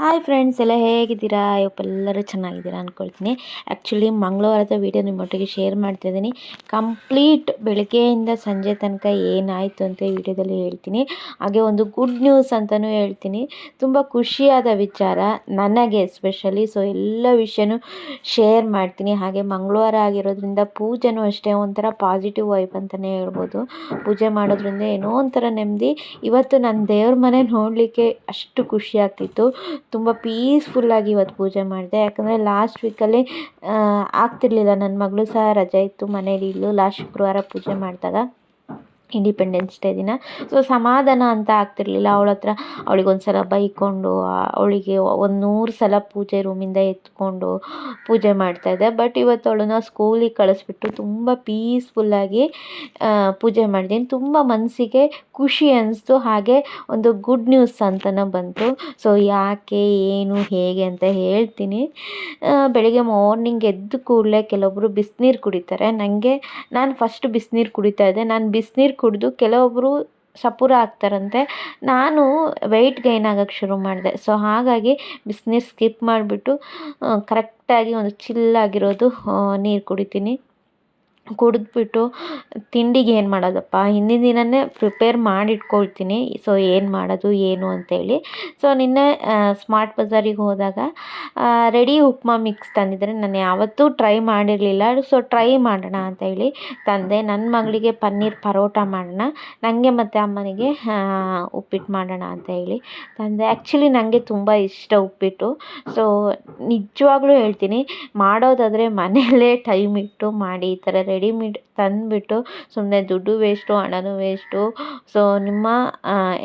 Hi friends ಎಲ್ಲ ಹೇಗಿದ್ದೀರಾ? ಎಲ್ಲರೂ ಚೆನ್ನಾಗಿದ್ದೀರಾ ಅಂದ್ಕೊಳ್ತೀನಿ ಆ್ಯಕ್ಚುಲಿ ಮಂಗಳವಾರದ ವೀಡಿಯೋ ನಿಮ್ಮೊಟ್ಟಿಗೆ ಶೇರ್ ಮಾಡ್ತಾಯಿದ್ದೀನಿ ಕಂಪ್ಲೀಟ್ ಬೆಳಗ್ಗೆಯಿಂದ ಸಂಜೆ ತನಕ ಏನಾಯಿತು ಅಂತ ವಿಡಿಯೋದಲ್ಲಿ ಹೇಳ್ತೀನಿ. ಹಾಗೆ ಒಂದು ಗುಡ್ ನ್ಯೂಸ್ ಅಂತಲೂ ಹೇಳ್ತೀನಿ. ತುಂಬ ಖುಷಿಯಾದ ವಿಚಾರ, ನನಗೆ ಎಸ್ಪೆಷಲಿ ಸೊ ಎಲ್ಲ ವಿಷಯನೂ ಶೇರ್ ಮಾಡ್ತೀನಿ. ಹಾಗೆ ಮಂಗಳವಾರ ಆಗಿರೋದ್ರಿಂದ ಪೂಜೆನೂ ಅಷ್ಟೇ ಒಂಥರ ಪಾಸಿಟಿವ್ ವೈಬ್ ಅಂತಲೇ ಹೇಳ್ಬೋದು. ಪೂಜೆ ಮಾಡೋದ್ರಿಂದ ಏನೋ ಒಂಥರ ನೆಮ್ಮದಿ. ಇವತ್ತು ನನ್ನ ದೇವ್ರ ಮನೆ ನೋಡಲಿಕ್ಕೆ ಅಷ್ಟು ಖುಷಿ ಆಗ್ತಿತ್ತು. ತುಂಬ ಪೀಸ್ಫುಲ್ಲಾಗಿ ಇವತ್ತು ಪೂಜೆ ಮಾಡಿದೆ. ಯಾಕಂದರೆ ಲಾಸ್ಟ್ ವೀಕಲ್ಲಿ ಆಗ್ತಿರಲಿಲ್ಲ. ನನ್ನ ಮಗಳು ಸಹ ರಜೆ ಇತ್ತು ಮನೇಲಿ. ಇದ್ಲು ಲಾಸ್ಟ್ ಶುಕ್ರವಾರ ಪೂಜೆ ಮಾಡಿದಾಗ. ಇಂಡಿಪೆಂಡೆನ್ಸ್ ಡೇ ದಿನ. ಸೊ ಸಮಾಧಾನ ಅಂತ ಆಗ್ತಿರಲಿಲ್ಲ. ಅವಳ ಹತ್ರ ಅವಳಿಗೆ ಒಂದು ಸಲ ಬೈಕೊಂಡು ಅವಳಿಗೆ ಒಂದು ನೂರು ಸಲ ಪೂಜೆ ರೂಮಿಂದ ಎತ್ಕೊಂಡು ಪೂಜೆ ಮಾಡ್ತಾಯಿದ್ದೆ ಬಟ್ ಇವತ್ತು ಅವಳನ್ನ ಸ್ಕೂಲಿಗೆ ಕಳಿಸ್ಬಿಟ್ಟು ತುಂಬ ಪೀಸ್ಫುಲ್ಲಾಗಿ ಪೂಜೆ ಮಾಡಿದ್ದೀನಿ ತುಂಬ ಮನಸ್ಸಿಗೆ ಖುಷಿ ಅನ್ನಿಸ್ತು ಹಾಗೆ ಒಂದು ಗುಡ್ ನ್ಯೂಸ್ ಅಂತಲೂ ಬಂತು. ಸೊ ಯಾಕೆ, ಏನು, ಹೇಗೆ ಅಂತ ಹೇಳ್ತೀನಿ. ಬೆಳಿಗ್ಗೆ ಮಾರ್ನಿಂಗ್ ಎದ್ದು ಕೂಡಲೇ ಕೆಲವೊಬ್ಬರು ಬಿಸಿನೀರು ಕುಡಿತಾರೆ. ನನಗೆ ನಾನು ಫಸ್ಟ್ ಬಿಸಿನೀರು ಕುಡಿತಾ ಇದ್ದೆ. ನಾನು ಬಿಸಿನೀರು ಕುಡಿದು ಕೆಲವೊಬ್ಬರು ಸಪೂರ ಆಗ್ತಾರಂತೆ. ನಾನು ವೆಯ್ಟ್ ಗೈನ್ ಆಗೋಕ್ಕೆ ಶುರು ಮಾಡಿದೆ. ಸೊ ಹಾಗಾಗಿ ಬಿಸ್ನೀರು ಸ್ಕಿಪ್ ಮಾಡಿಬಿಟ್ಟು ಕರೆಕ್ಟಾಗಿ ಒಂದು ಚಿಲ್ಲಾಗಿರೋದು ನೀರು ಕುಡಿತೀನಿ. ಕುಡಿದ್ಬಿಟ್ಟು ತಿಂಡಿಗೆ ಏನು ಮಾಡೋದಪ್ಪ? ಹಿಂದಿನ ದಿನವೇ ಪ್ರಿಪೇರ್ ಮಾಡಿ ಇಟ್ಕೊಳ್ತೀನಿ ಸೊ ಏನು ಮಾಡೋದು, ಏನು ಅಂತೇಳಿ. ಸೊ ನಿನ್ನೆ ಸ್ಮಾರ್ಟ್ ಬಜಾರಿಗೆ ಹೋದಾಗ ರೆಡಿ ಉಪ್ಮಾ ಮಿಕ್ಸ್ ತಂದಿದ್ದರೆ ನಾನು ಯಾವತ್ತೂ ಟ್ರೈ ಮಾಡಿರಲಿಲ್ಲ. ಸೊ ಟ್ರೈ ಮಾಡೋಣ ಅಂತ ಹೇಳಿ ತಂದೆ. ನನ್ನ ಮಗಳಿಗೆ ಪನ್ನೀರ್ ಪರೋಟ ಮಾಡೋಣ. ನನಗೆ ಮತ್ತು ಅಮ್ಮನಿಗೆ ಉಪ್ಪಿಟ್ಟು ಮಾಡೋಣ ಅಂತ ಹೇಳಿ ತಂದೆ. ಆ್ಯಕ್ಚುಲಿ ನನಗೆ ತುಂಬ ಇಷ್ಟ ಉಪ್ಪಿಟ್ಟು. ಸೊ ನಿಜವಾಗ್ಲೂ ಹೇಳ್ತೀನಿ. ಮಾಡೋದಾದರೆ ಮನೆಯಲ್ಲೇ ಟೈಮ್ ಇಟ್ಟು ಮಾಡಿ, ಈ ಥರ ರೆಡಿಮೇಡ್ ತಂದುಬಿಟ್ಟು ಸುಮ್ಮನೆ ದುಡ್ಡು ವೇಸ್ಟು ಹಣನೂ ವೇಸ್ಟು ಸೊ ನಿಮ್ಮ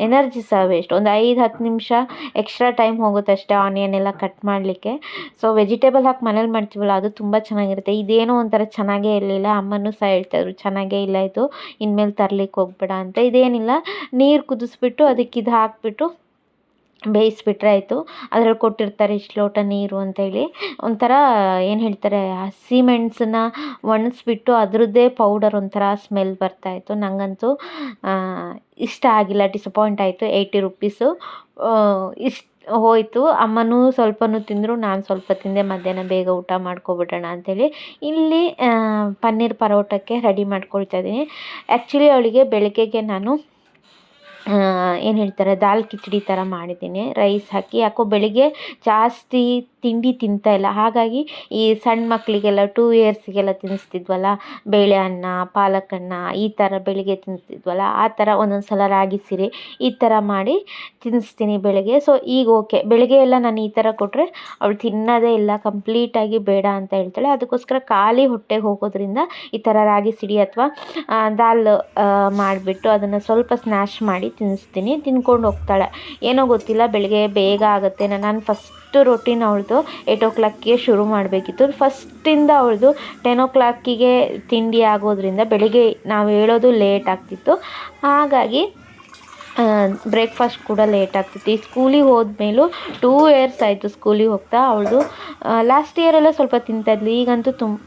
ಎನರ್ಜಿ ಸಹ ವೇಸ್ಟ್ ಒಂದು ಐದು, ಹತ್ತು ನಿಮಿಷ ಎಕ್ಸ್ಟ್ರಾ ಟೈಮ್ ಹೋಗುತ್ತೆ ಅಷ್ಟೇ ಆನಿಯನ್ ಎಲ್ಲ ಕಟ್ ಮಾಡಲಿಕ್ಕೆ. ಸೊ ವೆಜಿಟೇಬಲ್ ಹಾಕಿ ಮನೇಲಿ ಮಾಡ್ತೀವಲ್ಲ, ಅದು ತುಂಬ ಚೆನ್ನಾಗಿರುತ್ತೆ. ಇದೇನೋ ಒಂಥರ ಚೆನ್ನಾಗೇ ಇರಲಿಲ್ಲ. ಅಮ್ಮನೂ ಸಹ ಹೇಳ್ತಾಯಿದ್ರು, ಚೆನ್ನಾಗೇ ಇಲ್ಲ ಇದು. ಇನ್ಮೇಲೆ ತರ್ಲಿಕ್ಕೆ ಹೋಗ್ಬೇಡ ಅಂತ. ಇದೇನಿಲ್ಲ, ನೀರು ಕುದಿಸ್ಬಿಟ್ಟು ಅದಕ್ಕೆ ಇದು ಹಾಕಿಬಿಟ್ಟು ಬೇಯಿಸ್ಬಿಟ್ರೆ ಆಯಿತು. ಅದ್ರಲ್ಲಿ ಕೊಟ್ಟಿರ್ತಾರೆ ಇಷ್ಟು ಲೋಟ ನೀರು ಅಂತೇಳಿ. ಒಂಥರ ಏನು ಹೇಳ್ತಾರೆ ಹಸಿಮೆಣ್ಸನ್ನ ಒಣಗಿಸ್ಬಿಟ್ಟು ಅದರದ್ದೇ ಪೌಡರ್ ಒಂಥರ ಸ್ಮೆಲ್ ಬರ್ತಾಯಿತ್ತು ನನಗಂತೂ ಇಷ್ಟ ಆಗಿಲ್ಲ. ಡಿಸಪಾಯಿಂಟ್ ಆಯಿತು. Eighty rupees. ಇಷ್ಟು ಹೋಯಿತು. ಅಮ್ಮನೂ ಸ್ವಲ್ಪನೂ ತಿಂದರು. ನಾನು ಸ್ವಲ್ಪ ತಿಂದೆ. ಮಧ್ಯಾಹ್ನ ಬೇಗ ಊಟ ಮಾಡ್ಕೊಬಿಡೋಣ ಅಂಥೇಳಿ ಇಲ್ಲಿ ಪನ್ನೀರ್ ಪರೋಟಕ್ಕೆ ರೆಡಿ ಮಾಡ್ಕೊಳ್ತಾ ಇದ್ದೀನಿ. ಆ್ಯಕ್ಚುಲಿ ಅವಳಿಗೆ ಬೆಳಗ್ಗೆಗೆ ನಾನು ಏನು ಹೇಳ್ತಾರೆ, ದಾಲ್ ಕಿಚಡಿ ಥರ ಮಾಡಿದ್ದೀನಿ. ರೈಸ್ ಹಾಕಿ, ಯಾಕೋ ಬೆಳಿಗ್ಗೆ ಜಾಸ್ತಿ ತಿಂಡಿ ತಿಂತಾಯಿಲ್ಲ ಹಾಗಾಗಿ ಈ ಸಣ್ಣ ಮಕ್ಕಳಿಗೆಲ್ಲ ಟೂ ಇಯರ್ಸಿಗೆಲ್ಲ ತಿನ್ನಿಸ್ತಿದ್ವಲ್ಲ ಬೇಳೆ ಅನ್ನ ಪಾಲಕ್ ಅನ್ನ ಈ ಥರ ಬೆಳಿಗ್ಗೆ ತಿನ್ನಿಸ್ತಿದ್ವಲ್ಲ ಆ ಥರ ಒಂದೊಂದು ಸಲ ರಾಗಿ ಸಿರಿ ಈ ಥರ ಮಾಡಿ ತಿನ್ನಿಸ್ತೀನಿ ಬೆಳಗ್ಗೆ. ಸೊ ಈಗ ಓಕೆ ಬೆಳಗ್ಗೆ ಎಲ್ಲ ನಾನು ಈ ಥರ ಕೊಟ್ಟರೆ ಅವಳು ತಿನ್ನೋದೇ ಇಲ್ಲ ಕಂಪ್ಲೀಟಾಗಿ ಬೇಡ ಅಂತ ಹೇಳ್ತಾಳೆ. ಅದಕ್ಕೋಸ್ಕರ ಖಾಲಿ ಹೊಟ್ಟೆಗೆ ಹೋಗೋದ್ರಿಂದ ಈ ಥರ ರಾಗಿ ಸಿಡಿ ಅಥವಾ ದಾಲ್ ಮಾಡಿಬಿಟ್ಟು ಅದನ್ನು ಸ್ವಲ್ಪ ಸ್ನ್ಯಾಶ್ ಮಾಡಿ ತಿನ್ನಿಸ್ತೀನಿ, ತಿನ್ಕೊಂಡು ಹೋಗ್ತಾಳೆ. ಏನೋ ಗೊತ್ತಿಲ್ಲ, ಬೆಳಗ್ಗೆ ಬೇಗ ಆಗುತ್ತೆ. ನಾನು ಫಸ್ಟ್ ರೊಟೀನ್ ಅವಳದು ಏಯ್ಟ್ ಓ ಕ್ಲಾಕಿಗೆ ಶುರು ಮಾಡಬೇಕಿತ್ತು. ಫಸ್ಟಿಂದ ಅವಳದು ಟೆನ್ ಓ ಕ್ಲಾಕಿಗೆ ತಿಂಡಿ ಆಗೋದ್ರಿಂದ ಬೆಳಗ್ಗೆ ನಾವು ಹೇಳೋದು ಲೇಟ್ ಆಗ್ತಿತ್ತು. ಹಾಗಾಗಿ ಬ್ರೇಕ್ಫಾಸ್ಟ್ ಕೂಡ ಲೇಟ್ ಆಗ್ತಿತ್ತು ಈ ಸ್ಕೂಲಿಗೆ ಹೋದ್ಮೇಲೂ ಟೂ ಇಯರ್ಸ್ ಆಯಿತು ಸ್ಕೂಲಿಗೆ ಹೋಗ್ತಾ. ಅವಳದು ಲಾಸ್ಟ್ ಇಯರೆಲ್ಲ ಸ್ವಲ್ಪ ತಿಂತಾಯಿದ್ಲು ಈಗಂತೂ ತುಂಬ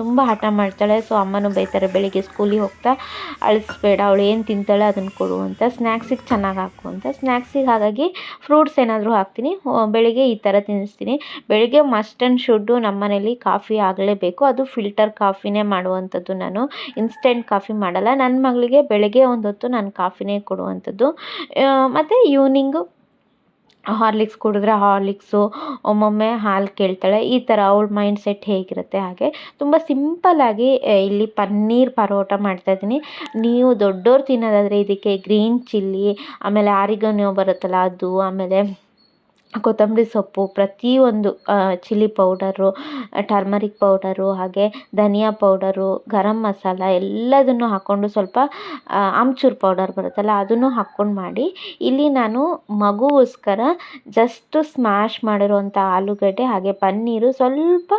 ತುಂಬ ಹಠ ಮಾಡ್ತಾಳೆ. ಸೊ ಅಮ್ಮನೂ ಬೈತಾರೆ, ಬೆಳಿಗ್ಗೆ ಸ್ಕೂಲಿಗೆ ಹೋಗ್ತಾ, ಅಳಿಸ್ಬೇಡ, ಅವಳು ಏನು ತಿಂತಾಳೆ ಅದನ್ನು ಕೊಡು ಅಂತ. ಸ್ನ್ಯಾಕ್ಸಿಗೆ ಚೆನ್ನಾಗಿ ಹಾಕು ಅಂತ. ಸ್ನ್ಯಾಕ್ಸಿಗೆ ಹಾಗಾಗಿ ಫ್ರೂಟ್ಸ್ ಏನಾದರೂ ಹಾಕ್ತೀನಿ. ಬೆಳಿಗ್ಗೆ ಈ ಥರ ತಿನ್ನಿಸ್ತೀನಿ. ಬೆಳಿಗ್ಗೆ ಮಸ್ಟ್ ಆ್ಯಂಡ್ ಶುಡ್ಡು ನಮ್ಮ ಮನೇಲಿ ಕಾಫಿ ಆಗಲೇಬೇಕು. ಅದು ಫಿಲ್ಟರ್ ಕಾಫಿನೇ ಮಾಡುವಂಥದ್ದು ನಾನು. ಇನ್ಸ್ಟೆಂಟ್ ಕಾಫಿ ಮಾಡಲ್ಲ. ನನ್ನ ಮಗಳಿಗೆ ಬೆಳಗ್ಗೆ ಒಂದು ಹೊತ್ತು ನಾನು ಕಾಫಿನೇ ಕೊಡುವಂಥದ್ದು. ಮತ್ತು ಈವ್ನಿಂಗು ಹಾರ್ಲಿಕ್ಸ್ ಕುಡಿದ್ರೆ ಹಾರ್ಲಿಕ್ಸು ಒಮ್ಮೊಮ್ಮೆ ಹಾಲು ಕೇಳ್ತಾಳೆ. ಈ ಥರ ಅವಳ ಮೈಂಡ್ ಸೆಟ್ ಹೇಗಿರುತ್ತೆ ಹಾಗೆ ತುಂಬ ಸಿಂಪಲ್ಲಾಗಿ ಇಲ್ಲಿ ಪನ್ನೀರ್ ಪರೋಟ ಮಾಡ್ತಾಯಿದ್ದೀನಿ ನೀವು ದೊಡ್ಡೋರು ತಿನ್ನೋದಾದರೆ ಇದಕ್ಕೆ ಗ್ರೀನ್ ಚಿಲ್ಲಿ ಆಮೇಲೆ ಆರಿಗನೋ ಬರುತ್ತಲ್ಲ ಅದು, ಆಮೇಲೆ ಕೊತ್ತಂಬರಿ ಸೊಪ್ಪು, ಪ್ರತಿಯೊಂದು ಚಿಲ್ಲಿ ಪೌಡರು ಟರ್ಮರಿಕ್ ಪೌಡರು ಹಾಗೆ ಧನಿಯಾ ಪೌಡರು ಗರಂ ಮಸಾಲ ಎಲ್ಲದನ್ನು ಹಾಕ್ಕೊಂಡು ಸ್ವಲ್ಪ ಆಮ್ಚೂರು ಪೌಡರ್ ಬರುತ್ತಲ್ಲ ಅದನ್ನು ಹಾಕ್ಕೊಂಡು ಮಾಡಿ. ಇಲ್ಲಿ ನಾನು ಮಗುಗೋಸ್ಕರ ಜಸ್ಟು ಸ್ಮ್ಯಾಶ್ ಮಾಡಿರುವಂಥ ಆಲೂಗಡ್ಡೆ ಹಾಗೆ ಪನ್ನೀರು ಸ್ವಲ್ಪ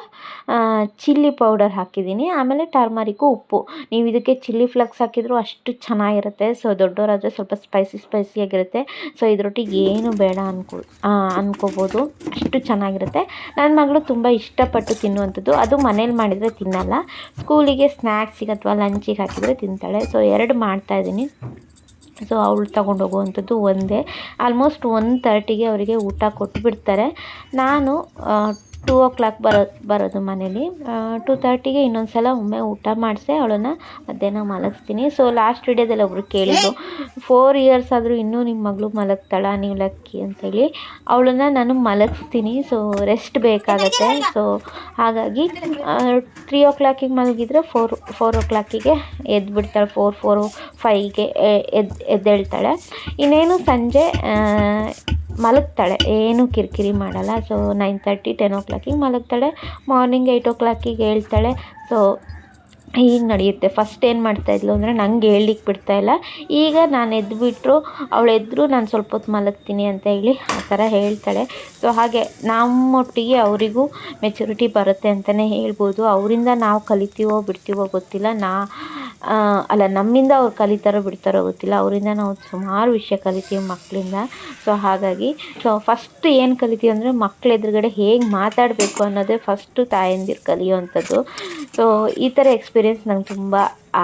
ಚಿಲ್ಲಿ ಪೌಡರ್ ಹಾಕಿದ್ದೀನಿ. ಆಮೇಲೆ ಟರ್ಮರಿಕ್ಕು ಉಪ್ಪು. ನೀವು ಇದಕ್ಕೆ ಚಿಲ್ಲಿ ಫ್ಲಕ್ಸ್ ಹಾಕಿದರೂ ಅಷ್ಟು ಚೆನ್ನಾಗಿರುತ್ತೆ. ಸೊ ದೊಡ್ಡವರಾದರೆ ಸ್ವಲ್ಪ ಸ್ಪೈಸಿ ಸ್ಪೈಸಿಯಾಗಿರುತ್ತೆ ಸೊ ಇದರೊಟ್ಟಿಗೆ ಏನು ಬೇಡ ಅನ್ಕೊ ಅಂದ್ಕೋಬೋದು ಅಷ್ಟು ಚೆನ್ನಾಗಿರುತ್ತೆ. ನನ್ನ ಮಗಳು ತುಂಬ ಇಷ್ಟಪಟ್ಟು ತಿನ್ನುವಂಥದ್ದು. ಅದು ಮನೇಲಿ ಮಾಡಿದರೆ ತಿನ್ನಲ್ಲ. ಸ್ಕೂಲಿಗೆ ಸ್ನ್ಯಾಕ್ಸಿಗೆ ಅಥವಾ ಲಂಚಿಗೆ ಹಾಕಿದರೆ ತಿಂತಾಳೆ. ಸೊ, ಎರಡು ಮಾಡ್ತಾಯಿದ್ದೀನಿ ಸೊ, ಅವಳು ತಗೊಂಡು ಹೋಗುವಂಥದ್ದು ಒಂದೇ. ಆಲ್ಮೋಸ್ಟ್ ಒನ್ ತರ್ಟಿಗೆ ಅವರಿಗೆ ಊಟ ಕೊಟ್ಟುಬಿಡ್ತಾರೆ ನಾನು ಟೂ ಓ ಕ್ಲಾಕ್ ಬರೋ, ಬರೋದು ಮನೇಲಿ. ಟೂ ತರ್ಟಿಗೆ ಇನ್ನೊಂದು ಸಲ ಒಮ್ಮೆ ಊಟ ಮಾಡಿಸಿ, ಅವಳನ್ನು ಮಧ್ಯಾಹ್ನ ಮಲಗಿಸ್ತೀನಿ. ಸೊ ಲಾಸ್ಟ್ ವಿಡಿಯೋದಲ್ಲಿ ಒಬ್ಬರು ಕೇಳಿದ್ರು ಫೋರ್ ಇಯರ್ಸ್ ಆದರೂ ಇನ್ನೂ ನಿಮ್ಮ ಮಗಳು ಮಲಗ್ತಾಳ, ನೀವು ಲಕ್ಕಿ? ಅಂತೇಳಿ ಅವಳನ್ನು ನಾನು ಮಲಗಿಸ್ತೀನಿ ಸೊ ರೆಸ್ಟ್ ಬೇಕಾಗತ್ತೆ. ಸೊ ಹಾಗಾಗಿ ತ್ರೀ ಓ ಕ್ಲಾಕಿಗೆ ಮಲಗಿದ್ರೆ ಫೋರ್ ಫೋರ್ ಓ ಕ್ಲಾಕಿಗೆ ಎದ್ದು ಫೋರ್ ಫೋರ್ ಫೈವ್ಗೆ ಎದ್ದು ಎದ್ದೇಳ್ತಾಳೆ. ಇನ್ನೇನು ಸಂಜೆ ಮಲಗ್ತಾಳೆ. ಏನೂ ಕಿರಿಕಿರಿ ಮಾಡಲ್ಲ. ಸೊ ನೈನ್ ತರ್ಟಿ ಟೆನ್ ಓ ಕ್ಲಾಕಿಗೆ ಮಲಗ್ತಾಳೆ. ಮಾರ್ನಿಂಗ್ ಏಯ್ಟ್ ಓ ಕ್ಲಾಕಿಗೆ ಹೇಳ್ತಾಳೆ. ಸೊ ಹೀಗೆ ನಡೆಯುತ್ತೆ. ಫಸ್ಟ್ ಏನು ಮಾಡ್ತಾಯಿದ್ಲು ಅಂದರೆ ನಂಗೆ ಹೇಳಲಿಕ್ಕೆ ಬಿಡ್ತಾಯಿಲ್ಲ ಈಗ ನಾನು ಎದ್ದುಬಿಟ್ರು ಅವಳು ಎದ್ರು ನಾನು ಸ್ವಲ್ಪ ಹೊತ್ತು ಮಲಗ್ತೀನಿ ಅಂತ ಹೇಳಿ ಆ ಥರ ಹೇಳ್ತಾಳೆ. ಸೊ ಹಾಗೆ ನಮ್ಮೊಟ್ಟಿಗೆ ಅವರಿಗೂ ಮೆಚುರಿಟಿ ಬರುತ್ತೆ ಅಂತಲೇ ಹೇಳ್ಬೋದು. ಅವರಿಂದ ನಾವು ಕಲಿತೀವೋ ಬಿಡ್ತೀವೋ ಗೊತ್ತಿಲ್ಲ. ನಾ ಅಲ್ಲ, ನಮ್ಮಿಂದ ಅವ್ರು ಕಲಿತಾರೋ ಬಿಡ್ತಾರೋ ಗೊತ್ತಿಲ್ಲ. ಅವರಿಂದ ನಾವು ಸುಮಾರು ವಿಷಯ ಕಲಿತೀವಿ ಮಕ್ಕಳಿಂದ ಸೊ ಹಾಗಾಗಿ ಸೊ ಫಸ್ಟ್ ಏನು ಕಲಿತೀವಿ ಅಂದರೆ ಮಕ್ಳ ಎದುರುಗಡೆ ಹೇಗೆ ಮಾತಾಡಬೇಕು ಅನ್ನೋದೇ ಫಸ್ಟು ತಾಯಂದಿರು ಕಲಿಯುವಂಥದ್ದು. ಸೊ ಈ ಥರ ಎಕ್ಸ್ಪೀರಿಯೆನ್ಸ್ ನಂಗೆ ತುಂಬ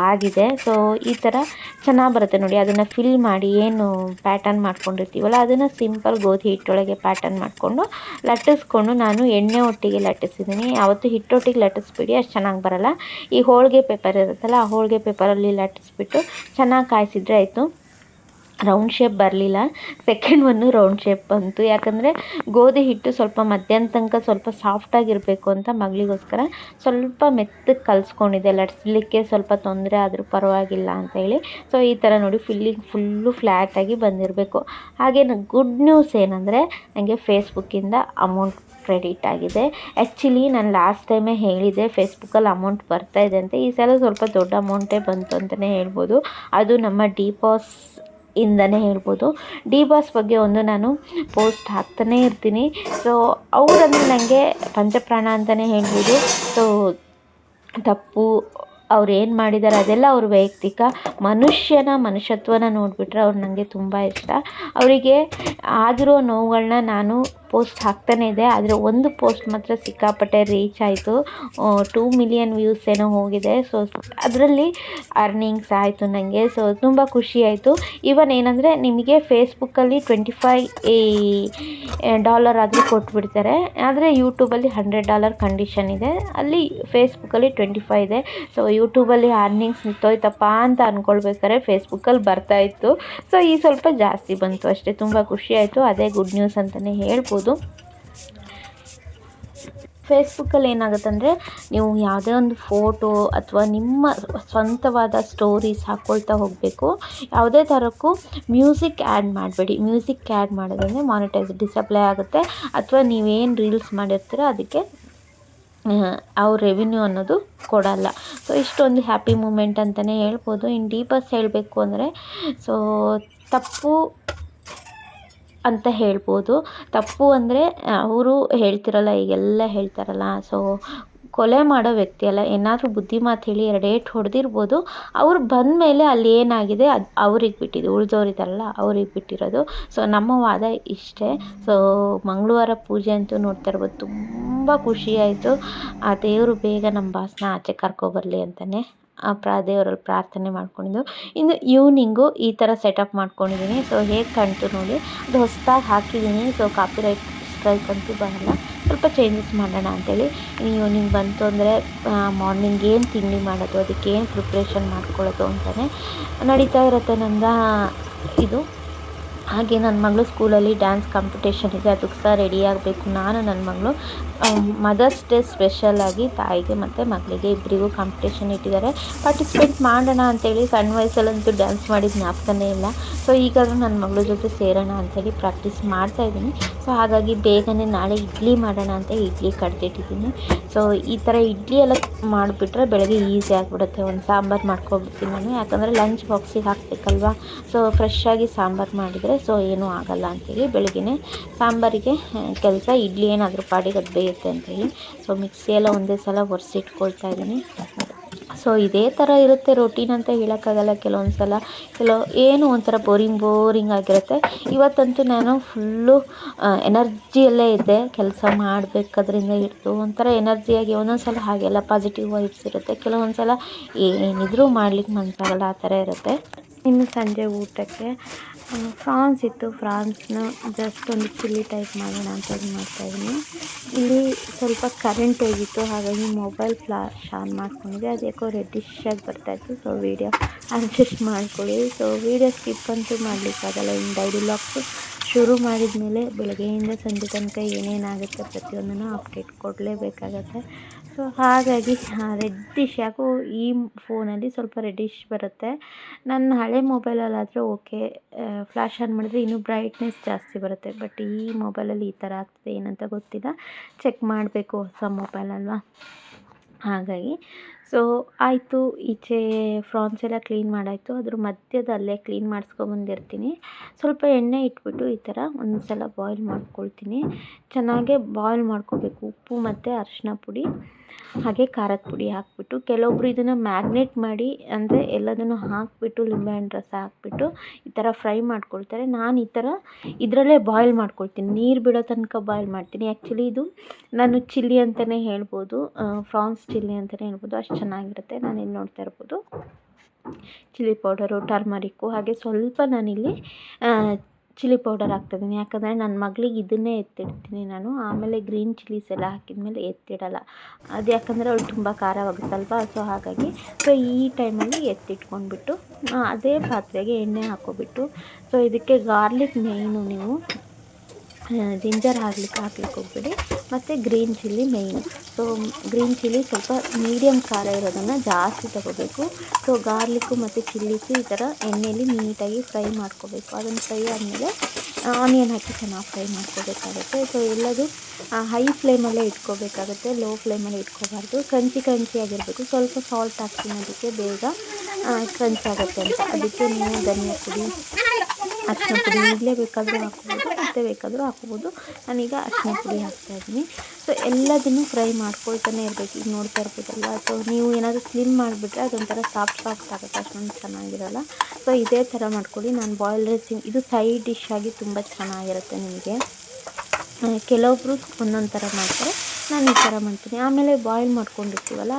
ಆಗಿದೆ. ಸೊ ಈ ಥರ ಚೆನ್ನಾಗಿ ಬರುತ್ತೆ ನೋಡಿ. ಅದನ್ನು ಫಿಲ್ ಮಾಡಿ ಏನು ಪ್ಯಾಟರ್ನ್ ಮಾಡ್ಕೊಂಡಿರ್ತೀವಲ್ಲ, ಅದನ್ನು ಸಿಂಪಲ್ ಗೋಧಿ ಹಿಟ್ಟೊಳಗೆ ಪ್ಯಾಟರ್ನ್ ಮಾಡಿಕೊಂಡು ಲಟ್ಟಿಸ್ಕೊಂಡು ನಾನು ಎಣ್ಣೆ ಒಟ್ಟಿಗೆ ಲಟ್ಟಿಸಿದ್ದೀನಿ. ಯಾವತ್ತು ಹಿಟ್ಟೊಟ್ಟಿಗೆ ಲಟ್ಟಿಸ್ಬಿಡಿ, ಅಷ್ಟು ಚೆನ್ನಾಗಿ ಬರಲ್ಲ. ಈ ಹೋಳಿಗೆ ಪೇಪರ್ ಇರುತ್ತಲ್ಲ, ಆ ಹೋಳಿಗೆ ಪೇಪರಲ್ಲಿ ಲಟ್ಟಿಸ್ಬಿಟ್ಟು ಚೆನ್ನಾಗಿ ಕಾಯಿಸಿದ್ರೆ ಆಯಿತು. ರೌಂಡ್ ಶೇಪ್ ಬರಲಿಲ್ಲ. ಸೆಕೆಂಡ್ ಒನ್ನು ರೌಂಡ್ ಶೇಪ್ ಬಂತು. ಯಾಕಂದರೆ ಗೋಧಿ ಹಿಟ್ಟು ಸ್ವಲ್ಪ ಮಧ್ಯಾಹ್ನ ತನಕ ಸ್ವಲ್ಪ ಸಾಫ್ಟಾಗಿರಬೇಕು ಅಂತ ಮಗಳಿಗೋಸ್ಕರ ಸ್ವಲ್ಪ ಮೆತ್ತಗೆ ಕಲಿಸ್ಕೊಂಡಿದ್ದೆ. ಲಟ್ಸ್ಲಿಕ್ಕೆ ಸ್ವಲ್ಪ ತೊಂದರೆ ಆದರೂ ಪರವಾಗಿಲ್ಲ ಅಂತ ಹೇಳಿ. ಸೊ ಈ ಥರ ನೋಡಿ ಫಿಲ್ಲಿಂಗ್ ಫುಲ್ಲು ಫ್ಲ್ಯಾಟಾಗಿ ಬಂದಿರಬೇಕು. ಹಾಗೆ ಗುಡ್ ನ್ಯೂಸ್ ಏನಂದರೆ ನನಗೆ ಫೇಸ್ಬುಕ್ಕಿಂದ ಅಮೌಂಟ್ ಕ್ರೆಡಿಟ್ ಆಗಿದೆ. ಆ್ಯಕ್ಚುಲಿ ನಾನು ಲಾಸ್ಟ್ ಟೈಮೇ ಹೇಳಿದೆ ಫೇಸ್ಬುಕ್ಕಲ್ಲಿ ಅಮೌಂಟ್ ಬರ್ತಾ ಇದೆ ಅಂತ. ಈ ಸಲ ಸ್ವಲ್ಪ ದೊಡ್ಡ ಅಮೌಂಟೇ ಬಂತು ಅಂತಲೇ ಹೇಳ್ಬೋದು. ಅದು ನಮ್ಮ ಡಿ ಪಾಸ್ ಇಂದನೇ ಹೇಳ್ಬೋದು. ಡಿ ಬಾಸ್ ಬಗ್ಗೆ ಒಂದು ನಾನು ಪೋಸ್ಟ್ ಹಾಕ್ತಾನೇ ಇರ್ತೀನಿ. ಸೊ ಅವರಂದ್ರೆ ನನಗೆ ಪಂಚಪ್ರಾಣ ಅಂತಲೇ ಹೇಳ್ಬೋದು. ಸೊ ತಪ್ಪು, ಅವ್ರು ಏನು ಮಾಡಿದ್ದಾರೆ ಅದೆಲ್ಲ ಅವ್ರ ವೈಯಕ್ತಿಕ. ಮನುಷ್ಯನ ಮನುಷ್ಯತ್ವನ ನೋಡಿಬಿಟ್ರೆ ಅವ್ರು ನನಗೆ ತುಂಬ ಇಷ್ಟ. ಅವರಿಗೆ ಆಗಿರೋ ನೋವುಗಳನ್ನ ನಾನು ಪೋಸ್ಟ್ ಹಾಕ್ತಾನೆ ಇದೆ, ಆದರೆ ಒಂದು ಪೋಸ್ಟ್ ಮಾತ್ರ ಸಿಕ್ಕಾಪಟ್ಟೆ ರೀಚ್ ಆಯಿತು. ಟೂ ಮಿಲಿಯನ್ ವ್ಯೂಸ್ ಏನೋ ಹೋಗಿದೆ. ಸೊ ಅದರಲ್ಲಿ ಅರ್ನಿಂಗ್ಸ್ ಆಯಿತು ನನಗೆ ಸೊ ತುಂಬ ಖುಷಿ ಆಯಿತು. ಇವನ್ ಏನಂದರೆ ನಿಮಗೆ ಫೇಸ್ಬುಕ್ಕಲ್ಲಿ ಟ್ವೆಂಟಿ ಫೈ ಡಾಲರ್ ಆದರೂ ಕೊಟ್ಬಿಡ್ತಾರೆ. ಆದರೆ ಯೂಟ್ಯೂಬಲ್ಲಿ ಹಂಡ್ರೆಡ್ ಡಾಲರ್ ಕಂಡೀಷನ್ ಇದೆ. ಅಲ್ಲಿ ಫೇಸ್ಬುಕ್ಕಲ್ಲಿ ಟ್ವೆಂಟಿ ಫೈ ಇದೆ. ಸೊ ಯೂಟ್ಯೂಬಲ್ಲಿ ಅರ್ನಿಂಗ್ಸ್ ನಿಂತೋಯ್ತಪ್ಪ ಅಂತ ಅಂದ್ಕೊಳ್ಬೇಕಾದ್ರೆ ಫೇಸ್ಬುಕ್ಕಲ್ಲಿ ಬರ್ತಾಯಿತ್ತು ಸೊ ಈ ಸ್ವಲ್ಪ ಜಾಸ್ತಿ ಬಂತು ಅಷ್ಟೇ. ತುಂಬ ಖುಷಿ ಆಯಿತು. ಅದೇ ಗುಡ್ ನ್ಯೂಸ್ ಅಂತಲೇ ಹೇಳ್ಬೋದು. ಫೇಸ್ಬುಕ್ಕಲ್ಲಿ ಏನಾಗುತ್ತೆ ಅಂದರೆ ನೀವು ಯಾವುದೇ ಒಂದು ಫೋಟೋ ಅಥವಾ ನಿಮ್ಮ ಸ್ವಂತವಾದ ಸ್ಟೋರೀಸ್ ಹಾಕ್ಕೊಳ್ತಾ ಹೋಗಬೇಕು. ಯಾವುದೇ ಥರಕ್ಕೂ ಮ್ಯೂಸಿಕ್ ಆ್ಯಡ್ ಮಾಡಬೇಡಿ. ಮ್ಯೂಸಿಕ್ ಆ್ಯಡ್ ಮಾಡೋದಂದರೆ ಮಾನಿಟೈಸ್ ಡಿಸಪ್ಲೈ ಆಗುತ್ತೆ. ಅಥವಾ ನೀವೇನು ರೀಲ್ಸ್ ಮಾಡಿರ್ತೀರೋ ಅದಕ್ಕೆ ಅವ್ರ ರೆವಿನ್ಯೂ ಅನ್ನೋದು ಕೊಡಲ್ಲ. ಸೊ ಇಷ್ಟೊಂದು ಹ್ಯಾಪಿ ಮೂಮೆಂಟ್ ಅಂತಲೇ ಹೇಳ್ಬೋದು. ಇನ್ನು ಡೀಪಸ್ ಹೇಳಬೇಕು ಅಂದರೆ ಸೊ ತಪ್ಪು ಅಂತ ಹೇಳ್ಬೋದು. ತಪ್ಪು ಅಂದರೆ ಅವರು ಹೇಳ್ತಿರಲ್ಲ, ಈಗೆಲ್ಲ ಹೇಳ್ತಾರಲ್ಲ ಸೊ ಕೊಲೆ ಮಾಡೋ ವ್ಯಕ್ತಿ ಅಲ್ಲ, ಏನಾದರೂ ಬುದ್ಧಿ ಮಾತು ಹೇಳಿ ಎರಡು ಏಟು ಹೊಡೆದಿರ್ಬೋದು. ಅವ್ರು ಬಂದ ಮೇಲೆ ಅಲ್ಲಿ ಏನಾಗಿದೆ, ಅದು ಅವ್ರಿಗೆ ಬಿಟ್ಟಿದ್ದು ಉಳಿದವ್ರಿದಾರಲ್ಲ ಅವ್ರಿಗೆ ಬಿಟ್ಟಿರೋದು. ಸೊ ನಮ್ಮ ವಾದ ಇಷ್ಟೇ. ಸೊ ಮಂಗಳವಾರ ಪೂಜೆ ಅಂತೂ ನೋಡ್ತಾ ಇರ್ಬೋದು. ತುಂಬ ಖುಷಿ ಆಯಿತು. ಆ ದೇವರು ಬೇಗ ನಮ್ಮ ಬಾಸನ ಆಚೆ ಕರ್ಕೊಬರಲಿ ಅಂತಲೇ ಪ್ರಾ, ದೇವರಲ್ಲಿ ಪ್ರಾರ್ಥನೆ ಮಾಡ್ಕೊಂಡಿದ್ದು. ಇನ್ನು ಈವ್ನಿಂಗು ಈ ಥರ ಸೆಟಪ್ ಮಾಡ್ಕೊಂಡಿದ್ದೀನಿ ಸೊ ಹೇಗೆ ಕಾಣ್ತು ನೋಡಿ, ಅದು ಹೊಸ್ದಾಗಿ ಹಾಕಿದ್ದೀನಿ ಸೊ ಕಾಪಿರೈಟ್ ಸ್ಟ್ರೈಕ್ ಅಂತೂ ಬರಲ್ಲ. ಸ್ವಲ್ಪ ಚೇಂಜಸ್ ಮಾಡೋಣ ಅಂಥೇಳಿ ಈವ್ನಿಂಗ್ ಬಂತು ಅಂದರೆ ಮಾರ್ನಿಂಗ್ ಏನು ತಿಂಡಿ ಮಾಡೋದು ಅದಕ್ಕೆ ಏನು ಪ್ರಿಪ್ರೇಷನ್ ಮಾಡ್ಕೊಳ್ಳೋದು ಅಂತಲೇ ನಡೀತಾ ಇರುತ್ತೆ ನಂದು ಇದು. ಹಾಗೆ ನನ್ನ ಮಗಳು ಸ್ಕೂಲಲ್ಲಿ ಡ್ಯಾನ್ಸ್ ಕಾಂಪಿಟೇಷನ್ ಇದೆ, ಅದಕ್ಕೆ ಸಹ ರೆಡಿ ಆಗಬೇಕು. ನಾನು ನನ್ನ ಮಗಳು ಮದರ್ಸ್ ಡೇ ಸ್ಪೆಷಲಾಗಿ ತಾಯಿಗೆ ಮತ್ತು ಮಗಳಿಗೆ ಇಬ್ಬರಿಗೂ ಕಾಂಪಿಟೇಷನ್ ಇಟ್ಟಿದ್ದಾರೆ. ಪಾರ್ಟಿಸಿಪೇಟ್ ಮಾಡೋಣ ಅಂತೇಳಿ ಸಣ್ಣ ವಯಸ್ಸಲ್ಲಂತೂ ಡ್ಯಾನ್ಸ್ ಮಾಡಿದ ಜ್ಞಾಪಕನೇ ಇಲ್ಲ. ಸೊ ಈಗಾದರೂ ನನ್ನ ಮಗಳ ಜೊತೆ ಸೇರೋಣ ಅಂತೇಳಿ ಪ್ರಾಕ್ಟೀಸ್ ಮಾಡ್ತಾಯಿದ್ದೀನಿ ಸೊ ಹಾಗಾಗಿ ಬೇಗನೆ ನಾಳೆ ಇಡ್ಲಿ ಮಾಡೋಣ ಅಂತ ಇಡ್ಲಿ ಕಡ್ದಿಟ್ಟಿದ್ದೀನಿ. ಸೊ ಈ ಥರ ಇಡ್ಲಿ ಎಲ್ಲ ಮಾಡಿಬಿಟ್ರೆ ಬೆಳಗ್ಗೆ ಈಸಿ ಆಗಿಬಿಡುತ್ತೆ. ಒಂದು ಸಾಂಬಾರು ಮಾಡ್ಕೊಬಿಡ್ತೀನಿ ನಾನು. ಯಾಕಂದರೆ ಲಂಚ್ ಬಾಕ್ಸಿಗೆ ಹಾಕಬೇಕಲ್ವಾ? ಸೊ ಆಗಿ ಸಾಂಬಾರು ಮಾಡಿದರೆ ಸೊ ಏನೂ ಆಗಲ್ಲ ಅಂಥೇಳಿ ಬೆಳಗ್ಗೆ ಸಾಂಬಾರಿಗೆ ಕೆಲಸ, ಇಡ್ಲಿ ಏನಾದರೂ ಪಾಡಿಗೆ ಅದು ಬೇಯುತ್ತೆ ಅಂಥೇಳಿ ಸೊ ಮಿಕ್ಸಿ ಎಲ್ಲ ಒಂದೇ ಸಲ ಒರೆಸಿಟ್ಕೊಳ್ತಾ ಇದ್ದೀನಿ. ಸೊ ಇದೇ ಥರ ಇರುತ್ತೆ ರೊಟೀನ್ ಅಂತ ಹೇಳೋಕ್ಕಾಗಲ್ಲ. ಕೆಲವೊಂದು ಸಲ ಕೆಲವು ಏನು ಒಂಥರ ಬೋರಿಂಗ್ ಬೋರಿಂಗ್ ಆಗಿರುತ್ತೆ. ಇವತ್ತಂತೂ ನಾನು ಫುಲ್ಲು ಎನರ್ಜಿಯಲ್ಲೇ ಇದ್ದೆ. ಕೆಲಸ ಮಾಡಬೇಕಾದ್ರಿಂದ ಹಿಡಿದು ಒಂಥರ ಎನರ್ಜಿಯಾಗಿ ಒಂದೊಂದು ಸಲ ಹಾಗೆಲ್ಲ ಪಾಸಿಟಿವ್ ವೈಬ್ಸ್ ಇರುತ್ತೆ. ಕೆಲವೊಂದು ಸಲ ಏನಿದ್ರೂ ಮಾಡ್ಲಿಕ್ಕೆ ಮನಸ್ಸಾಗಲ್ಲ ಆ ಥರ ಇರುತ್ತೆ. ಇನ್ನು ಸಂಜೆ ಊಟಕ್ಕೆ ಫ್ರಾನ್ಸ್ ಇತ್ತು, ಫ್ರಾನ್ಸ್ನ ಜಸ್ಟ್ ಒಂದು ಚಿಲ್ಲಿ ಟೈಪ್ ಮಾಡೋಣ ಅಂತ ಇದು ಮಾಡ್ತಾಯಿದ್ದೀನಿ ಇಲ್ಲಿ ಸ್ವಲ್ಪ ಕರೆಂಟ್ ಹೋಗಿತ್ತು, ಹಾಗಾಗಿ ಮೊಬೈಲ್ ಫ್ಲಾಶ್ ಆನ್ ಮಾಡ್ಕೊಂಡಿದ್ದೆ. ಅದು ಯಾಕೋ ಆಗಿ ಬರ್ತಾಯಿತ್ತು ಸೊ ವೀಡಿಯೋ ಅಡ್ಜಸ್ಟ್ ಮಾಡ್ಕೊಳ್ಳಿ. ಸೊ ವೀಡಿಯೋ ಸ್ಕಿಪ್ ಅಂತೂ ಮಾಡಲಿಕ್ಕಾಗಲ್ಲ ಇನ್ನು ಡೈಲಿ ಲಾಕ್ಸು ಶುರು ಮಾಡಿದ ಮೇಲೆ ಬೆಳಗ್ಗೆಯಿಂದ ಸಂಜೆ ತನಕ ಏನೇನಾಗುತ್ತೆ ಪ್ರತಿಯೊಂದನ್ನು ಅಪ್ಡೇಟ್ ಕೊಡಲೇಬೇಕಾಗತ್ತೆ. ಸೊ ಹಾಗಾಗಿ ರೆಡ್ಡಿಶ್ ಯಾಕೋ ಈ ಫೋನಲ್ಲಿ ಸ್ವಲ್ಪ ರೆಡ್ಡಿಶ್ ಬರುತ್ತೆ. ನನ್ನ ಹಳೆ ಮೊಬೈಲಲ್ಲಾದರೆ ಓಕೆ ಫ್ಲ್ಯಾಶ್ ಆನ್ ಮಾಡಿದ್ರೆ ಇನ್ನೂ ಬ್ರೈಟ್ನೆಸ್ ಜಾಸ್ತಿ ಬರುತ್ತೆ. ಬಟ್ ಈ ಮೊಬೈಲಲ್ಲಿ ಈ ಥರ ಆಗ್ತದೆ ಏನಂತ ಗೊತ್ತಿಲ್ಲ. ಚೆಕ್ ಮಾಡಬೇಕು ಹೊಸ ಮೊಬೈಲ್ ಅಲ್ವಾ? ಹಾಗಾಗಿ ಸೊ ಆಯಿತು. ಈಚೆ ಫ್ರಾನ್ಸ್ ಎಲ್ಲ ಕ್ಲೀನ್ ಮಾಡಾಯಿತು. ಅದ್ರ ಮಧ್ಯದಲ್ಲೇ ಕ್ಲೀನ್ ಮಾಡಿಸ್ಕೊಬಂದಿರ್ತೀನಿ ಸ್ವಲ್ಪ ಎಣ್ಣೆ ಇಟ್ಬಿಟ್ಟು ಈ ಥರ ಒಂದು ಸಲ ಬಾಯ್ಲ್ ಮಾಡ್ಕೊಳ್ತೀನಿ. ಚೆನ್ನಾಗೆ ಬಾಯ್ಲ್ ಮಾಡ್ಕೋಬೇಕು. ಉಪ್ಪು ಮತ್ತು ಅರಿಶಿನ ಪುಡಿ. ಹಾಗೆ ಖಾರದ ಪುಡಿ ಹಾಕಿಬಿಟ್ಟು ಕೆಲವೊಬ್ಬರು ಇದನ್ನು ಮ್ಯಾಗ್ನೆಟ್ ಮಾಡಿ ಅಂದರೆ ಎಲ್ಲದನ್ನು ಹಾಕಿಬಿಟ್ಟು ಲಿಂಬೆಹಣ್ಣು ರಸ ಹಾಕಿಬಿಟ್ಟು ಈ ಥರ ಫ್ರೈ ಮಾಡ್ಕೊಳ್ತಾರೆ. ನಾನು ಈ ಥರ ಇದರಲ್ಲೇ ಬಾಯ್ಲ್ ಮಾಡ್ಕೊಳ್ತೀನಿ. ನೀರು ಬಿಡೋ ತನಕ ಬಾಯ್ಲ್ ಮಾಡ್ತೀನಿ. ಆ್ಯಕ್ಚುಲಿ ಇದು ನಾನು ಚಿಲ್ಲಿ ಅಂತಲೇ ಹೇಳ್ಬೋದು ಫ್ರಾನ್ಸ್ ಚಿಲ್ಲಿ ಅಂತಲೇ ಹೇಳ್ಬೋದು. ಅಷ್ಟು ಚೆನ್ನಾಗಿರುತ್ತೆ. ನಾನು ಇಲ್ಲಿ ನೋಡ್ತಾ ಇರ್ಬೋದು. ಚಿಲ್ಲಿ ಪೌಡರು ಟರ್ಮರಿಕ್ಕು ಹಾಗೆ ಸ್ವಲ್ಪ ನಾನಿಲ್ಲಿ ಚಿಲ್ಲಿ ಪೌಡರ್ ಹಾಕ್ತಿದ್ದೀನಿ. ಯಾಕಂದರೆ ನನ್ನ ಮಗಳಿಗೆ ಇದನ್ನೇ ಎತ್ತಿಡ್ತೀನಿ ನಾನು. ಆಮೇಲೆ ಗ್ರೀನ್ ಚಿಲ್ಲೀಸ್ ಎಲ್ಲ ಹಾಕಿದ್ಮೇಲೆ ಎತ್ತಿಡಲ್ಲ. ಅದು ಯಾಕಂದರೆ ಅವಳು ತುಂಬ ಖಾರವಾಗುತ್ತಲ್ವ? ಸೊ, ಹಾಗಾಗಿ ಸೊ, ಈ ಟೈಮಲ್ಲಿ ಎತ್ತಿಟ್ಕೊಂಡ್ಬಿಟ್ಟು ಅದೇ ಪಾತ್ರೆಗೆ ಎಣ್ಣೆ ಹಾಕ್ಕೊಬಿಟ್ಟು ಸೊ, ಇದಕ್ಕೆ ಗಾರ್ಲಿಕ್ ಮೇಯ್ನು ನೀವು. ಜಿಂಜರ್ ಹಾಕ್ಲಿಕ್ಕೆ ಹಾಕ್ಲಿಕ್ಕೆ ಹೋಗ್ಬೇಡಿ. ಮತ್ತು green chilli main so green chilli ಸ್ವಲ್ಪ ಮೀಡಿಯಮ್ ಖಾರ ಇರೋದನ್ನು ಜಾಸ್ತಿ ತಗೋಬೇಕು. ಸೊ ಗಾರ್ಲಿಕ್ಕು ಮತ್ತು ಚಿಲ್ಲಿಸು ಈ ಥರ ಎಣ್ಣೆಯಲ್ಲಿ ನೀಟಾಗಿ ಫ್ರೈ ಮಾಡ್ಕೋಬೇಕು. ಅದನ್ನು ಫ್ರೈ ಆದಮೇಲೆ ಆನಿಯನ್ ಹಾಕಿ ಚೆನ್ನಾಗಿ ಫ್ರೈ ಮಾಡ್ಕೋಬೇಕಾಗುತ್ತೆ. ಸೊ ಎಲ್ಲದು ಹೈ ಫ್ಲೇಮಲ್ಲೇ ಇಟ್ಕೋಬೇಕಾಗುತ್ತೆ. ಲೋ ಫ್ಲೇಮಲ್ಲಿ ಇಟ್ಕೋಬಾರ್ದು. ಕ್ರಂಚಿ ಕ್ರಂಚಿ ಆಗಿರಬೇಕು. ಸ್ವಲ್ಪ ಸಾಲ್ಟ್ ಹಾಕ್ತೀನಿ ಅದಕ್ಕೆ ಬೇಗ ಕ್ರಂಚ್ ಆಗುತ್ತೆ ಅಂತ. ಅದಕ್ಕೆ ನೀವು ಧನಿಯಾ ಪುಡಿ ಅರಿಶಿನ ಪುಡಿ ಈಗಲೇ ಬೇಕಾದರೂ ಮತ್ತೆ ಬೇಕಾದರೂ ಹಾಕ್ಬೋದು. ನಾನೀಗ ಅರಿಶಿನ ಪುಡಿ ಹಾಕ್ತಾಯಿದ್ದೀನಿ ಸೊ ಎಲ್ಲದನ್ನು ಫ್ರೈ ಮಾಡ್ಕೊಳ್ತಾನೆ ಇರಬೇಕು. ಈಗ ನೋಡ್ತಾ ಇರ್ಬೋದಲ್ಲ ಸೊ ನೀವು ಏನಾದರೂ ಕ್ಲೀನ್ ಮಾಡಿಬಿಟ್ರೆ ಅದೊಂಥರ ಸಾಫ್ಟ್ ಸಾಫ್ಟ್ ಆಗುತ್ತೆ. ಅಷ್ಟೊಂದು ಚೆನ್ನಾಗಿರಲ್ಲ. ಸೊ ಇದೇ ಥರ ಮಾಡ್ಕೊಳ್ಳಿ. ನಾನು ಬಾಯ್ಲ್ ರೈಸ್ ಇದು ಸೈಡ್ ಡಿಶ್ ಆಗಿ ತುಂಬ ಚೆನ್ನಾಗಿರುತ್ತೆ ನಿಮಗೆ. ಕೆಲವೊಬ್ಬರು ಒಂದೊಂದು ಥರ ಮಾಡ್ತಾರೆ. ನಾನು ಈ ಥರ ಮಾಡ್ತೀನಿ. ಆಮೇಲೆ ಬಾಯ್ಲ್ ಮಾಡ್ಕೊಂಡಿರ್ತೀವಲ್ಲ?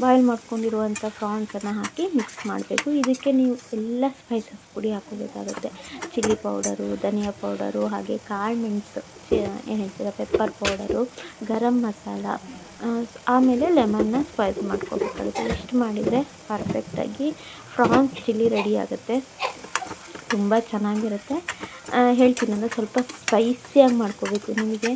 ಬಾಯ್ಲ್ ಮಾಡ್ಕೊಂಡಿರುವಂಥ ಪ್ರಾನ್ಸನ್ನು ಹಾಕಿ ಮಿಕ್ಸ್ ಮಾಡಬೇಕು. ಇದಕ್ಕೆ ನೀವು ಎಲ್ಲ ಸ್ಪೈಸಸ್ ಪುಡಿ ಹಾಕೋಬೇಕಾಗುತ್ತೆ ಚಿಲ್ಲಿ ಪೌಡರು ಧನಿಯಾ ಪೌಡರು ಹಾಗೆ ಕಾಳು ಮೆಣಸು ಏನು ಹೇಳ್ತೀರ ಪೆಪ್ಪರ್ ಪೌಡರು ಗರಂ ಮಸಾಲ ಆಮೇಲೆ ಲೆಮನ್ನ ಸ್ಪೈಸ್ ಮಾಡ್ಕೋಬೇಕಾಗುತ್ತೆ. ಇಷ್ಟು ಮಾಡಿದರೆ ಪರ್ಫೆಕ್ಟಾಗಿ ಫ್ರಾನ್ಸ್ ಚಿಲ್ಲಿ ರೆಡಿ ಆಗುತ್ತೆ. ತುಂಬ ಚೆನ್ನಾಗಿರುತ್ತೆ. ಹೇಳ್ತೀನಿ ಅಂದರೆ ಸ್ವಲ್ಪ ಸ್ಪೈಸಿಯಾಗಿ ಮಾಡ್ಕೋಬೇಕು ನಿಮಗೆ.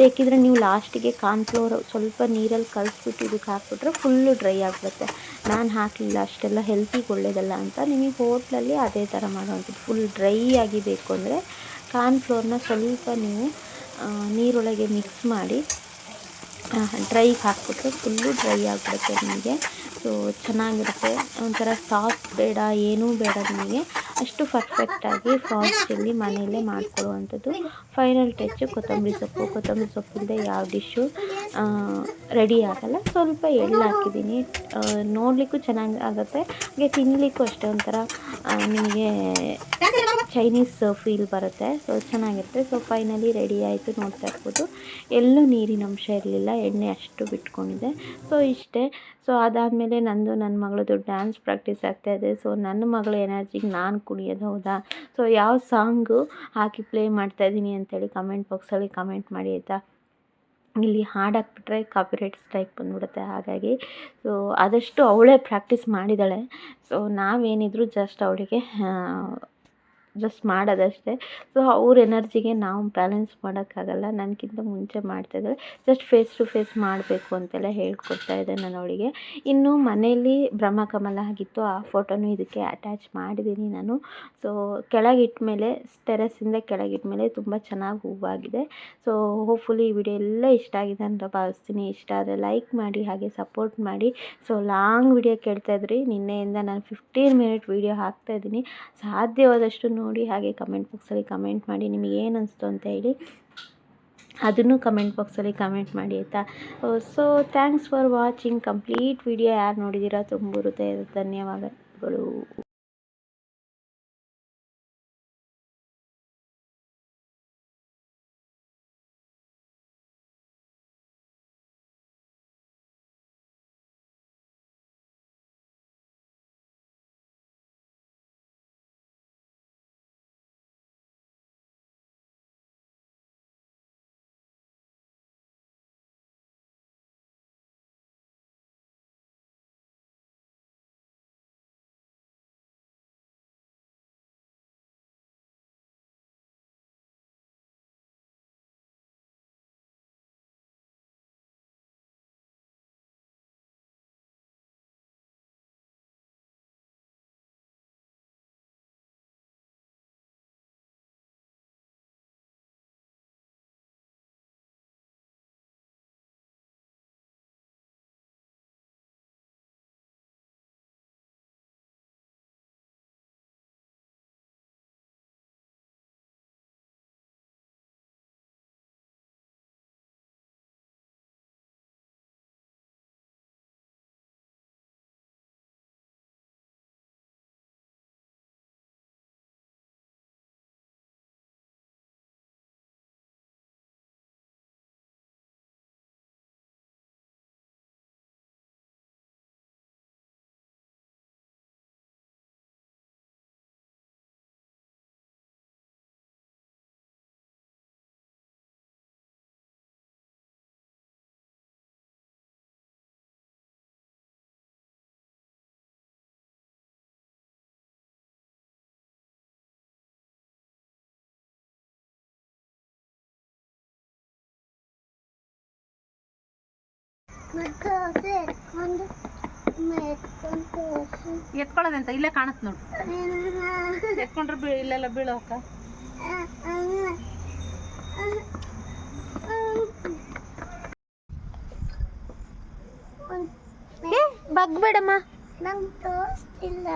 ಬೇಕಿದ್ದರೆ ನೀವು ಲಾಸ್ಟಿಗೆ ಕಾರ್ನ್ಫ್ಲೋರ್ ಸ್ವಲ್ಪ ನೀರಲ್ಲಿ ಕಲಸ್ಬಿಟ್ಟು ಇದಕ್ಕೆ ಹಾಕ್ಬಿಟ್ರೆ ಫುಲ್ಲು ಡ್ರೈ ಆಗಿಬಿಡುತ್ತೆ. ನಾನು ಹಾಕಲಿಲ್ಲ, ಅಷ್ಟೆಲ್ಲ ಹೆಲ್ತಿಗೆ ಒಳ್ಳೆಯದಲ್ಲ ಅಂತ ನಿಮಗೆ ಹೋಟ್ಲಲ್ಲಿ ಅದೇ ಥರ ಮಾಡೋವಂಥದ್ದು. ಫುಲ್ ಡ್ರೈ ಆಗಿ ಬೇಕು ಅಂದರೆ ಕಾರ್ನ್ಫ್ಲೋರ್ನ ಸ್ವಲ್ಪ ನೀವು ನೀರೊಳಗೆ ಮಿಕ್ಸ್ ಮಾಡಿ ಡ್ರೈಗೆ ಹಾಕ್ಬಿಟ್ರೆ ಫುಲ್ಲು ಡ್ರೈ ಆಗಿಬಿಡುತ್ತೆ ನಿಮಗೆ. ಸೊ ಚೆನ್ನಾಗಿರುತ್ತೆ. ಒಂಥರ ಸಾಫ್ಟ್ ಬೇಡ, ಏನೂ ಬೇಡ ನಿಮಗೆ. ಅಷ್ಟು ಪರ್ಫೆಕ್ಟಾಗಿ ಫಾಸ್ಟ್ ಚಿಲ್ಲಿ ಮನೆಯಲ್ಲೇ ಮಾಡ್ಕೊಳ್ಳುವಂಥದ್ದು. ಫೈನಲ್ ಟಚ್ಚು ಕೊತ್ತಂಬರಿ ಸೊಪ್ಪು, ಕೊತ್ತಂಬರಿ ಸೊಪ್ಪಿಂದ ಯಾವ ಡಿಶ್ಶು ರೆಡಿ ಆಗೋಲ್ಲ. ಸ್ವಲ್ಪ ಎಳ್ಳು ಹಾಕಿದ್ದೀನಿ. ನೋಡಲಿಕ್ಕೂ ಚೆನ್ನಾಗಿ ಆಗುತ್ತೆ. ಹಾಗೆ ತಿನ್ನಲಿಕ್ಕೂ ಅಷ್ಟೇ ಒಂಥರ ನಿಮಗೆ ಚೈನೀಸ್ ಫೀಲ್ ಬರುತ್ತೆ. ಸೊ ಚೆನ್ನಾಗಿರುತ್ತೆ. ಸೊ ಫೈನಲಿ ರೆಡಿ ಆಯಿತು ನೋಡ್ತಾ ಇರ್ಬೋದು. ಎಲ್ಲೂ ನೀರಿನ ಅಂಶ ಇರಲಿಲ್ಲ. ಎಣ್ಣೆ ಅಷ್ಟು ಬಿಟ್ಕೊಂಡಿದೆ ಸೊ ಇಷ್ಟೇ. ಸೊ ಅದಾದಮೇಲೆ ನಂದು ನನ್ನ ಮಗಳದು ಡ್ಯಾನ್ಸ್ ಪ್ರಾಕ್ಟೀಸ್ ಆಗ್ತಾಯಿದೆ ಸೊ ನನ್ನ ಮಗಳ ಎನರ್ಜಿಗೆ ನಾನು ಕುಣಿಯೋದು ಹೌದಾ? ಸೊ ಯಾವ ಸಾಂಗು ಹಾಕಿ ಪ್ಲೇ ಮಾಡ್ತಾಯಿದ್ದೀನಿ ಅಂತೇಳಿ ಕಮೆಂಟ್ ಬಾಕ್ಸಲ್ಲಿ ಕಮೆಂಟ್ ಮಾಡಿ ಆಯಿತಾ? ಇಲ್ಲಿ ಹಾಡು ಹಾಕ್ಬಿಟ್ರೆ ಕಾಪಿರೈಟ್ ಸ್ಟ್ರೈಕ್ ಬಂದ್ಬಿಡುತ್ತೆ ಹಾಗಾಗಿ. ಸೊ ಆದಷ್ಟು ಅವಳೇ ಪ್ರಾಕ್ಟೀಸ್ ಮಾಡಿದ್ದಾಳೆ. ಸೊ ನಾವೇನಿದ್ರು ಜಸ್ಟ್ ಅವಳಿಗೆ ಜಸ್ಟ್ ಮಾಡೋದಷ್ಟೇ. ಸೊ ಅವ್ರ ಎನರ್ಜಿಗೆ ನಾವು ಬ್ಯಾಲೆನ್ಸ್ ಮಾಡೋಕ್ಕಾಗಲ್ಲ. ನನಗಿಂತ ಮುಂಚೆ ಮಾಡ್ತಾಯಿದ್ದಾರೆ ಜಸ್ಟ್ ಫೇಸ್ ಟು ಫೇಸ್ ಮಾಡಬೇಕು ಅಂತೆಲ್ಲ ಹೇಳ್ಕೊಡ್ತಾ ಇದ್ದೆ ನಾನು ಅವಳಿಗೆ. ಇನ್ನು ಮನೆಯಲ್ಲಿ ಬ್ರಹ್ಮಕಮಲ ಆಗಿತ್ತು. ಆ ಫೋಟೋನು ಇದಕ್ಕೆ ಅಟ್ಯಾಚ್ ಮಾಡಿದ್ದೀನಿ ನಾನು. ಸೊ ಕೆಳಗಿಟ್ಟ ಮೇಲೆ ಟೆರೆಸ್ಸಿಂದ ಕೆಳಗಿಟ್ಟ ಮೇಲೆ ತುಂಬ ಚೆನ್ನಾಗಿ ಹೂವಾಗಿದೆ. ಸೊ ಹೋಪ್ಫುಲಿ ಈ ವಿಡಿಯೋ ಎಲ್ಲ ಇಷ್ಟ ಆಗಿದೆ ಅಂತ ಭಾವಿಸ್ತೀನಿ. ಇಷ್ಟ ಆದರೆ ಲೈಕ್ ಮಾಡಿ, ಹಾಗೆ ಸಪೋರ್ಟ್ ಮಾಡಿ. ಸೊ ಲಾಂಗ್ ವಿಡಿಯೋ ಕೇಳ್ತಾಯಿದ್ರಿ ನಿನ್ನೆಯಿಂದ ನಾನು ಫಿಫ್ಟೀನ್ ಮಿನಿಟ್ ವಿಡಿಯೋ ಹಾಕ್ತಾಯಿದ್ದೀನಿ ಸಾಧ್ಯವಾದಷ್ಟು ನೋಡಿ ಹಾಗೆ ಕಮೆಂಟ್ ಬಾಕ್ಸಲ್ಲಿ ಕಮೆಂಟ್ ಮಾಡಿ ನಿಮಗೆ ಏನು ಅನಿಸ್ತು ಅಂತ ಹೇಳಿ ಅದನ್ನು ಕಮೆಂಟ್ ಬಾಕ್ಸಲ್ಲಿ ಕಮೆಂಟ್ ಮಾಡಿ ಆಯಿತಾ? So thanks for watching complete video ಯಾರು ನೋಡಿದ್ದೀರಾ ತುಂಬ ಹೃದಯದ ಧನ್ಯವಾದಗಳು. ಎತ್ಕೊಳ್ಳೋದಂತ? ಇಲ್ಲೇ ಕಾಣುತ್ತೆ ನೋಡು. ಎತ್ಕೊಂಡ್ರೆ ಬೀಳ ಇಲ್ಲೆಲ್ಲ ಬೀಳೋಕ? ಬಗ್ಬೇಡಮ್ಮ. ನಂಗೆ ತೋರಿಸ್ತಿಲ್ಲ